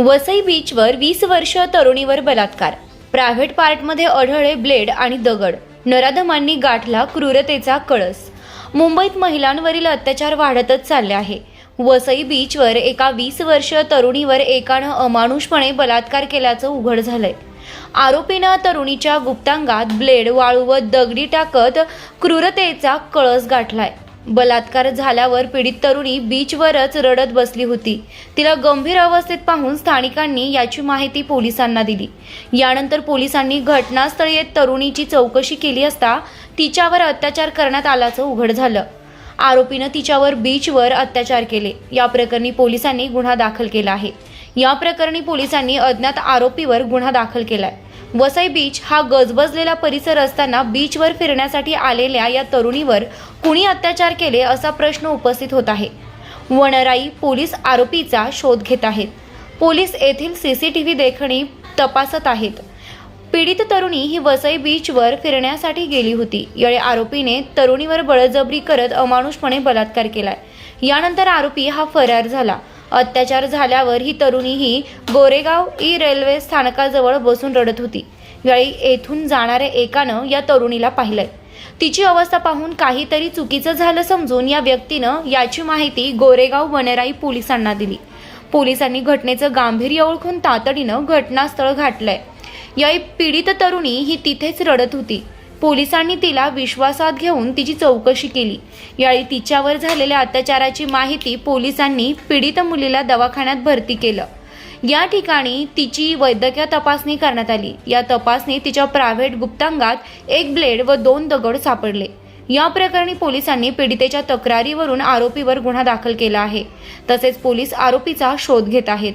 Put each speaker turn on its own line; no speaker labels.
वसई बीचवर वीस वर्ष तरुणीवर बलात्कार. प्रायव्हेट पार्टमध्ये आढळले ब्लेड आणि दगड. नराधमांनी गाठला क्रूरतेचा कळस. मुंबईत महिलांवरील अत्याचार वाढतच चालले आहे. वसई बीचवर एका वीस वर्ष तरुणीवर एकानं अमानुषपणे बलात्कार केल्याचं उघड झालंय. आरोपीनं तरुणीच्या गुप्तांगात ब्लेड वाळू व दगडी टाकत क्रूरतेचा कळस गाठलाय. बलात्कार झाल्यावर पीडित तरुणी बीचवरच रडत बसली होती. तिला गंभीर अवस्थेत पाहून स्थानिकांनी याची माहिती पोलिसांना दिली. यानंतर पोलिसांनी घटनास्थळी येत तरुणीची चौकशी केली असता तिच्यावर अत्याचार करण्यात आल्याचं उघड झालं. आरोपीनं तिच्यावर बीचवर अत्याचार केले. या प्रकरणी पोलिसांनी गुन्हा दाखल केला आहे. या प्रकरणी पोलिसांनी अज्ञात आरोपीवर गुन्हा दाखल केलाय. वसई बीच हा गजबजलेला परिसर असताना बीचवर फिरण्यासाठी आलेल्या या तरुणीवर कुणी अत्याचार केले असा प्रश्न उपस्थित होत आहे. वनराई पोलीस आरोपीचा शोध घेत आहेत. पोलीस येथील सी सी टी व्ही देखणी तपासत आहेत. पीडित तरुणी ही वसई बीचवर फिरण्यासाठी गेली होती. यावेळी आरोपीने तरुणीवर बळजबरी करत अमानुषपणे बलात्कार केलाय. यानंतर आरोपी हा फरार झाला. अत्याचार झाल्यावर ही तरुणी ही गोरेगाव ई रेल्वे स्थानकाजवळ बसून रडत होती. यावेळी येथून जाणाऱ्या एकानं या तरुणीला पाहिलंय. तिची अवस्था पाहून काहीतरी चुकीचं झालं समजून या व्यक्तीनं याची माहिती गोरेगाव वनेराई पोलिसांना दिली. पोलिसांनी घटनेचं गांभीर्य ओळखून तातडीनं घटनास्थळ गाठलंय. या पीडित तरुणी ही तिथेच रडत होती. पोलिसांनी तिला विश्वासात घेऊन तिची चौकशी केली. यावेळी तिच्यावर झालेल्या अत्याचाराची माहिती पोलिसांनी पीडित मुलीला दवाखान्यात भरती केलं. या ठिकाणी तिची वैद्यकीय तपासणी करण्यात आली. या तपासणीत तिच्या प्रायव्हेट गुप्तांगात एक ब्लेड व दोन दगड सापडले. या प्रकरणी पोलिसांनी पीडितेच्या तक्रारीवरून आरोपीवर गुन्हा दाखल केला आहे. तसेच पोलीस आरोपीचा शोध घेत आहेत.